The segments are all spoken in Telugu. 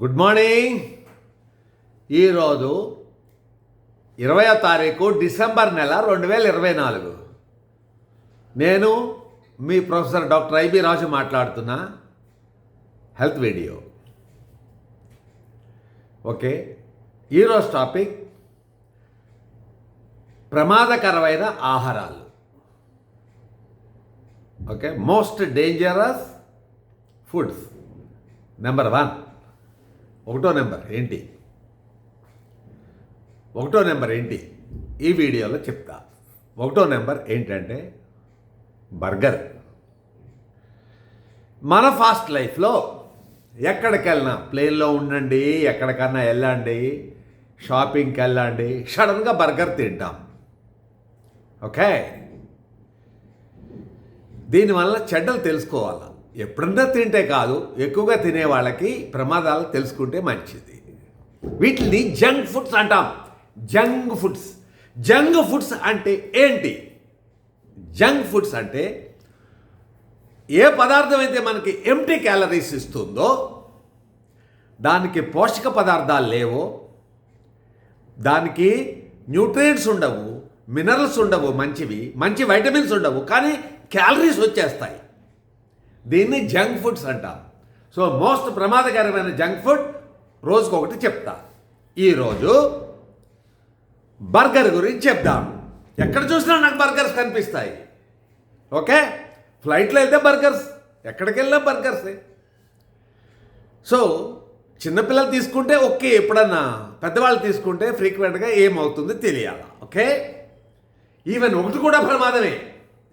Good morning. ఈరోజు ఇరవయో తారీఖు డిసెంబర్ నెల రెండు వేల ఇరవై నాలుగు. నేను మీ ప్రొఫెసర్ డాక్టర్ ఐబి రాజు మాట్లాడుతున్నా. Health video. ఓకే ఈరోజు టాపిక్ ప్రమాదకరమైన ఆహారాలు. Okay most dangerous foods. Number one. ఒకటో నెంబర్ ఏంటి? ఒకటో నెంబర్ ఏంటి? ఈ వీడియోలో చెప్తా. ఒకటో నెంబర్ ఏంటంటే బర్గర్. మన ఫాస్ట్ లైఫ్లో ఎక్కడికి వెళ్ళినా ప్లేన్లో ఉండండి ఎక్కడికన్నా వెళ్ళండి షాపింగ్కి వెళ్ళండి సడన్గా బర్గర్ తింటాం. ఓకే? దీనివల్ల చెడ్డలు తెలుసుకోవాలి? ఎప్పుడన్నా తింటే కాదు ఎక్కువగా తినే వాళ్ళకి ప్రమాదాలు తెలుసుకుంటే మంచిది. వీటిని జంక్ ఫుడ్స్ అంటాం. Junk foods. జంక్ ఫుడ్స్ అంటే ఏంటి? జంక్ ఫుడ్స్ అంటే ఏ పదార్థం అయితే మనకి ఎంటీ క్యాలరీస్ ఇస్తుందో దానికి పోషక పదార్థాలు లేవో దానికి న్యూట్రియంట్స్ ఉండవు మినరల్స్ ఉండవు మంచివి మంచి వైటమిన్స్ ఉండవు కానీ క్యాలరీస్ వచ్చేస్తాయి. దీన్ని జంక్ ఫుడ్స్ అంటాం. సో మోస్ట్ ప్రమాదకరమైన జంక్ ఫుడ్ రోజుకొకటి ఒకటి చెప్తా ఈరోజు బర్గర్ గురించి చెప్దాం. ఎక్కడ చూసినా నాకు బర్గర్స్ కనిపిస్తాయి. ఓకే? ఫ్లైట్లో వెళ్తే బర్గర్స్ ఎక్కడికి వెళ్ళినా బర్గర్సే. సో చిన్నపిల్లలు తీసుకుంటే ఓకే ఎప్పుడన్నా పెద్దవాళ్ళు తీసుకుంటే ఫ్రీక్వెంట్గా ఏమవుతుంది తెలియాలి? ఓకే? ఈవెన్ ఒకటి కూడా ప్రమాదమే.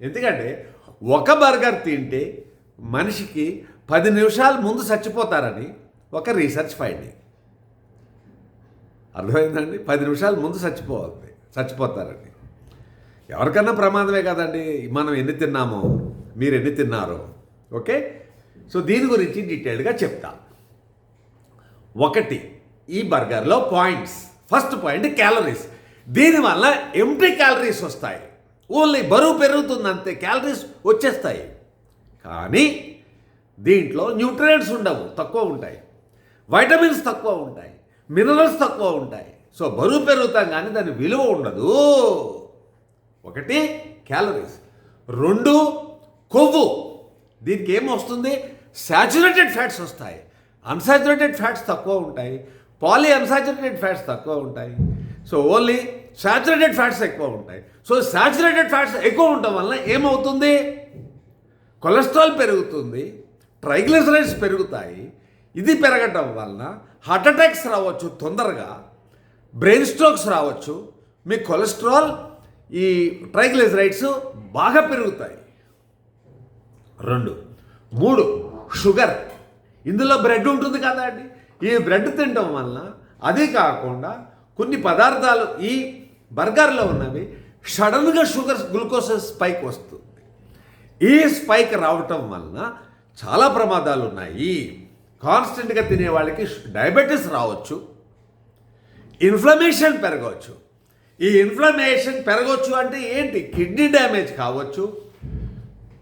ఎందుకంటే ఒక బర్గర్ తింటే మనిషికి పది నిమిషాల ముందు చచ్చిపోతారని ఒక రీసెర్చ్ ఫైండింగ్. అర్థమైందండి? పది నిమిషాల ముందు చచ్చిపోవాలి చచ్చిపోతారండి ఎవరికన్నా ప్రమాదమే కదండి? మనం ఎన్ని తిన్నామో మీరు ఎన్ని తిన్నారో. ఓకే? సో దీని గురించి డీటెయిల్డ్గా చెప్తా. ఒకటి ఈ బర్గర్లో పాయింట్స్. First point calories. దీనివల్ల ఎంటీ క్యాలరీస్ వస్తాయి. ఓన్లీ బరువు పెరుగుతుంది అంతే క్యాలరీస్ వచ్చేస్తాయి. కానీ దీంట్లో న్యూట్రియంట్స్ ఉండవు తక్కువ ఉంటాయి. వైటమిన్స్ తక్కువ ఉంటాయి మినరల్స్ తక్కువ ఉంటాయి. సో బరువు పెరుగుతాం కానీ దాని విలువ ఉండదు. ఒకటి క్యాలరీస్. రెండు కొవ్వు. దీనికి ఏమొస్తుంది శాచురేటెడ్ ఫ్యాట్స్ వస్తాయి. అన్సాచురేటెడ్ ఫ్యాట్స్ తక్కువ ఉంటాయి. పాలీ అన్సాచురేటెడ్ ఫ్యాట్స్ తక్కువ ఉంటాయి. సో ఓన్లీ శాచురేటెడ్ ఫ్యాట్స్ ఎక్కువ ఉంటాయి. సో శాచురేటెడ్ ఫ్యాట్స్ ఎక్కువ ఉండటం వలన ఏమవుతుంది? కొలెస్ట్రాల్ పెరుగుతుంది ట్రైగ్లిసరైడ్స్ పెరుగుతాయి. ఇది పెరగటం వలన హార్ట్ అటాక్స్ రావచ్చు తొందరగా బ్రెయిన్ స్ట్రోక్స్ రావచ్చు. మీ కొలెస్ట్రాల్ ఈ ట్రైగ్లిసరైడ్స్ బాగా పెరుగుతాయి. రెండు. మూడు షుగర్. ఇందులో బ్రెడ్ ఉంటుంది కదా అండి. ఈ బ్రెడ్ తినడం వలన అది కాకుండా కొన్ని పదార్థాలు ఈ బర్గర్లో ఉన్నవి సడన్గా షుగర్ గ్లూకోజ్ స్పైక్ వస్తుంది. ఈ స్పైక్ రావటం వలన చాలా ప్రమాదాలు ఉన్నాయి కాన్స్టెంట్గా తినే వాళ్ళకి డయాబెటీస్ రావచ్చు. ఇన్ఫ్లమేషన్ పెరగవచ్చు. ఈ ఇన్ఫ్లమేషన్ పెరగవచ్చు అంటే ఏంటి? కిడ్నీ డ్యామేజ్ కావచ్చు.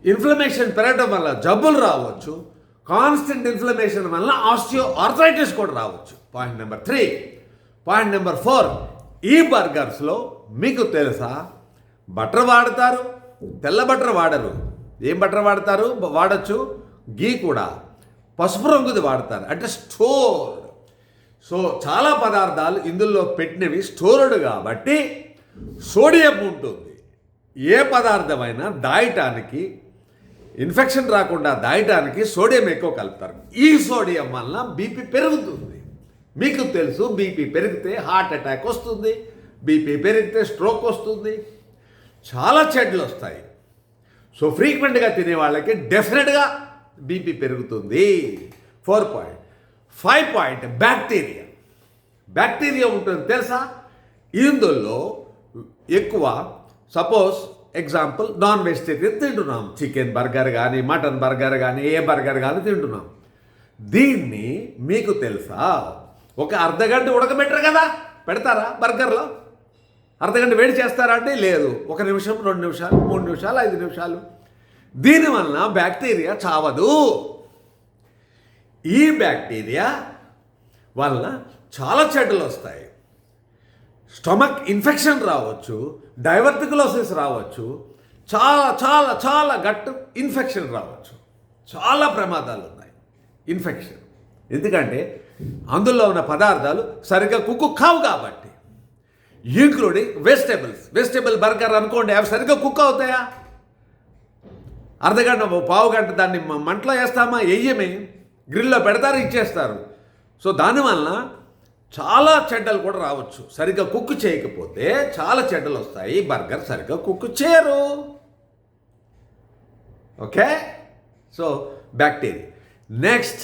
ఇన్ఫ్లమేషన్ పెరగడం వల్ల జబ్బులు రావచ్చు. కాన్స్టెంట్ ఇన్ఫ్లమేషన్ వల్ల ఆస్టియో ఆర్థరైటిస్ కూడా రావచ్చు. Point number three. Point number four. ఈ బర్గర్స్లో మీకు తెలుసా? బటర్ వాడతారు తెల్ల బటర్ వాడరు. ఏం బటర్ వాడతారు? వాడచ్చు. గీ కూడా. పసుపు రంగుది వాడతారు. అంటే స్టోర్. సో చాలా పదార్థాలు ఇందులో పెట్టినవి స్టోర్డ్ కాబట్టి సోడియం ఉంటుంది. ఏ పదార్థమైనా దాయటానికి ఇన్ఫెక్షన్ రాకుండా దాయటానికి సోడియం ఎక్కువ కలుపుతారు. ఈ సోడియం వల్ల బీపీ పెరుగుతుంది. మీకు తెలుసు బీపీ పెరిగితే హార్ట్ అటాక్ వస్తుంది బీపీ పెరిగితే స్ట్రోక్ వస్తుంది. చాలా చెడ్లు వస్తాయి. సో ఫ్రీక్వెంట్గా తినే వాళ్ళకి డెఫినెట్గా బీపీ పెరుగుతుంది. Four point five point bacteria bacteria ఉంటుంది తెలుసా? ఇందులో ఎక్కువ సపోజ్ ఎగ్జాంపుల్ నాన్ వెజిటేరియన్ తింటున్నాం. చికెన్ బర్గర్ కానీ మటన్ బర్గర్ కానీ ఏ బర్గర్ కానీ తింటున్నాం. దీన్ని మీకు తెలుసా? ఒక అర్ధగంట ఉడకబెట్టరు కదా? పెడతారా బర్గర్లో అర్ధగంట వేడి చేస్తారా అంటే లేదు. ఒక నిమిషం రెండు నిమిషాలు మూడు నిమిషాలు ఐదు నిమిషాలు. దీనివలన బ్యాక్టీరియా చావదు. ఈ బ్యాక్టీరియా వలన చాలా చెడ్డలు వస్తాయి. స్టమక్ ఇన్ఫెక్షన్ రావచ్చు డైవర్టికులోసిస్ రావచ్చు చాలా చాలా చాలా గట్టు ఇన్ఫెక్షన్ రావచ్చు. చాలా ప్రమాదాలు ఉన్నాయి. ఇన్ఫెక్షన్. ఎందుకంటే అందులో ఉన్న పదార్థాలు సరిగ్గా కుక్కు కావు కాబట్టి. ఇంక్లూడింగ్ వెజిటేబుల్స్ వెజిటేబుల్ బర్గర్ అనుకోండి అవి సరిగ్గా కుక్ అవుతాయా? అర్ధగంట పావుగంట పావు గంట దాన్ని మంటలో వేస్తామా? వెయ్యమే గ్రిల్లో పెడతారు ఇచ్చేస్తారు. సో దానివల్ల చాలా చెడ్డలు కూడా రావచ్చు. సరిగ్గా కుక్ చేయకపోతే చాలా చెడ్డలు వస్తాయి. బర్గర్ సరిగ్గా కుక్ చేయరు. ఓకే? సో బ్యాక్టీరియా నెక్స్ట్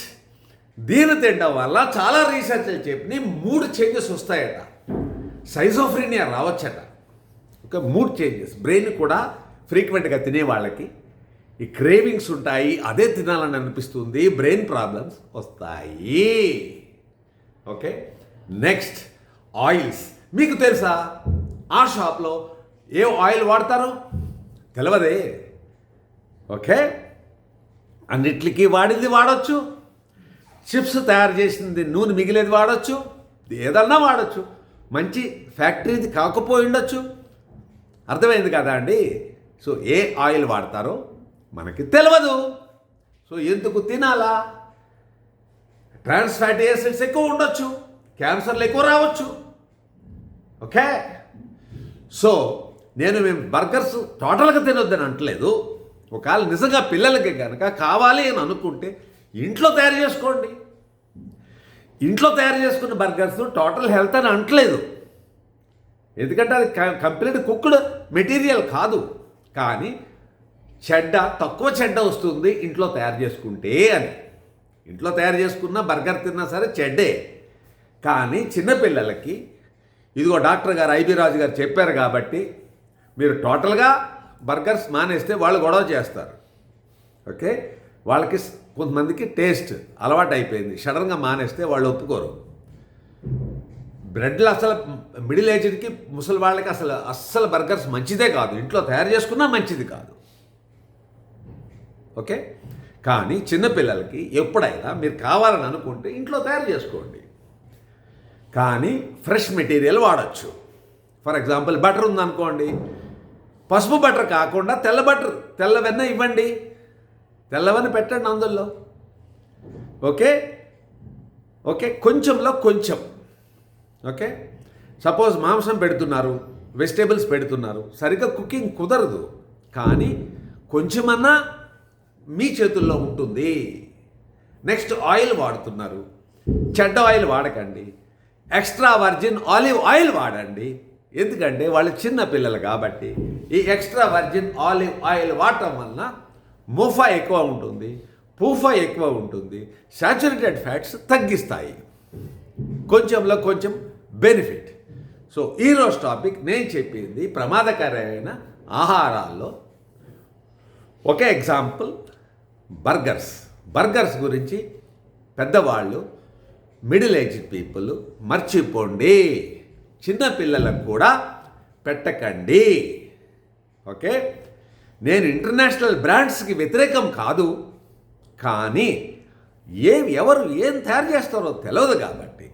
దీని తినడం వల్ల చాలా రీసెర్చ్లు చెప్పి మూడు చేంజెస్ వస్తాయట. సైజోఫ్రీనియా రావచ్చట. ఒక మూడ్ చేంజెస్ బ్రెయిన్ కూడా ఫ్రీక్వెంట్గా తినే వాళ్ళకి ఈ క్రేవింగ్స్ ఉంటాయి అదే తినాలని అనిపిస్తుంది బ్రెయిన్ ప్రాబ్లమ్స్ వస్తాయి. ఓకే నెక్స్ట్ ఆయిల్స్ మీకు తెలుసా? ఆ షాప్లో ఏ ఆయిల్ వాడతారో? తెలవదే. ఓకే అన్నిటికీ వాడింది వాడచ్చు. చిప్స్ తయారు చేసింది నూనె మిగిలేది వాడచ్చు. ఏదన్నా వాడచ్చు. మంచి ఫ్యాక్టరీది కాకపోయి ఉండొచ్చు. అర్థమైంది కదా అండి? సో ఏ ఆయిల్ వాడతారో మనకి తెలియదు సో ఎందుకు తినాలా? ట్రాన్స్ ఫ్యాటీ యాసిడ్స్ ఎక్కువ ఉండొచ్చు. క్యాన్సర్లు ఎక్కువ రావచ్చు. ఓకే? సో నేను మేము బర్గర్స్ టోటల్గా తినొద్దని అంటలేదు. ఒకవేళ నిజంగా పిల్లలకి కనుక కావాలి అని అనుకుంటే ఇంట్లో తయారు చేసుకోండి. ఇంట్లో తయారు చేసుకున్న బర్గర్స్ టోటల్ హెల్త్ అని అంటలేదు ఎందుకంటే అది కంప్లీట్ కుక్డ్ మెటీరియల్ కాదు. కానీ చెడ్డ తక్కువ చెడ్డ వస్తుంది ఇంట్లో తయారు చేసుకుంటే అని. ఇంట్లో తయారు చేసుకున్న బర్గర్ తిన్నా సరే చెడ్డే. కానీ చిన్నపిల్లలకి ఇదిగో డాక్టర్ గారు ఐబీ రాజు గారు చెప్పారు కాబట్టి మీరు టోటల్గా బర్గర్స్ మానేస్తే వాళ్ళు గొడవ చేస్తారు. ఓకే? వాళ్ళకి కొంతమందికి టేస్ట్ అలవాటు అయిపోయింది సడన్గా మానేస్తే వాళ్ళు ఒప్పుకోరు. బ్రెడ్లు అసలు మిడిల్ ఏజ్డ్కి ముసలి వాళ్ళకి అసలు అస్సలు బర్గర్స్ మంచిదే కాదు. ఇంట్లో తయారు చేసుకున్నా మంచిది కాదు. ఓకే? కానీ చిన్నపిల్లలకి ఎప్పుడైనా మీరు కావాలని అనుకుంటే ఇంట్లో తయారు చేసుకోండి. కానీ ఫ్రెష్ మెటీరియల్ వాడచ్చు. ఫర్ ఎగ్జాంపుల్ బటర్ ఉందనుకోండి. పసుపు బటర్ కాకుండా తెల్ల బటర్ తెల్ల వెన్న ఇవ్వండి. తెల్లవని పెట్టండి అందులో ఓకే? ఓకే కొంచెంలో కొంచెం. ఓకే? సపోజ్ మాంసం పెడుతున్నారు వెజిటేబుల్స్ పెడుతున్నారు సరిగ్గా కుకింగ్ కుదరదు కానీ కొంచెమన్నా మీ చేతుల్లో ఉంటుంది. నెక్స్ట్ ఆయిల్ వాడుతున్నారు. చెడ్డ ఆయిల్ వాడకండి. ఎక్స్ట్రా వర్జిన్ ఆలివ్ ఆయిల్ వాడండి. ఎందుకంటే వాళ్ళు చిన్న పిల్లలు కాబట్టి ఈ ఎక్స్ట్రా వర్జిన్ ఆలివ్ ఆయిల్ వాడటం వలన మూఫా ఎక్కువ ఉంటుంది పూఫా ఎక్కువ ఉంటుంది శాచురేటెడ్ ఫ్యాట్స్ తగ్గిస్తాయి. కొంచెంలో కొంచెం బెనిఫిట్ సో ఈరోజు టాపిక్ నేను చెప్పింది ప్రమాదకరమైన ఆహారాల్లో ఒక ఎగ్జాంపుల్ బర్గర్స్ బర్గర్స్ గురించి పెద్దవాళ్ళు మిడిల్ ఏజ్ పీపుల్ మర్చిపోండి. చిన్నపిల్లలకు కూడా పెట్టకండి. ఓకే నేను ఇంటర్నేషనల్ బ్రాండ్స్కి వ్యతిరేకం కాదు కానీ ఏం ఎవరు ఏం తయారు చేస్తారో తెలియదు కాబట్టి.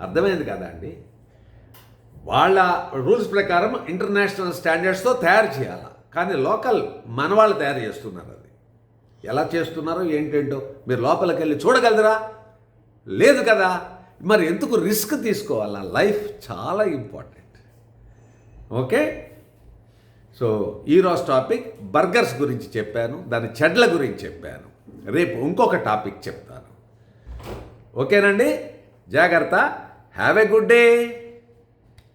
అర్థమైంది కదా అండి? వాళ్ళ రూల్స్ ప్రకారం ఇంటర్నేషనల్ స్టాండర్డ్స్తో తయారు చేయాలి? కానీ లోకల్ మన వాళ్ళు తయారు చేస్తున్నారు అది. ఎలా చేస్తున్నారో ఏంటేంటో మీరు లోపలికి వెళ్ళి చూడగలరా? లేదు కదా? మరి ఎందుకు రిస్క్ తీసుకోవాలా? లైఫ్ చాలా ఇంపార్టెంట్. ఓకే? సో ఈరోజు టాపిక్ బర్గర్స్ గురించి చెప్పాను దాని చెడ్ల గురించి చెప్పాను. రేపు ఇంకొక టాపిక్ చెప్తాను. ఓకేనండి? జాగ్రత్త. Have a good day!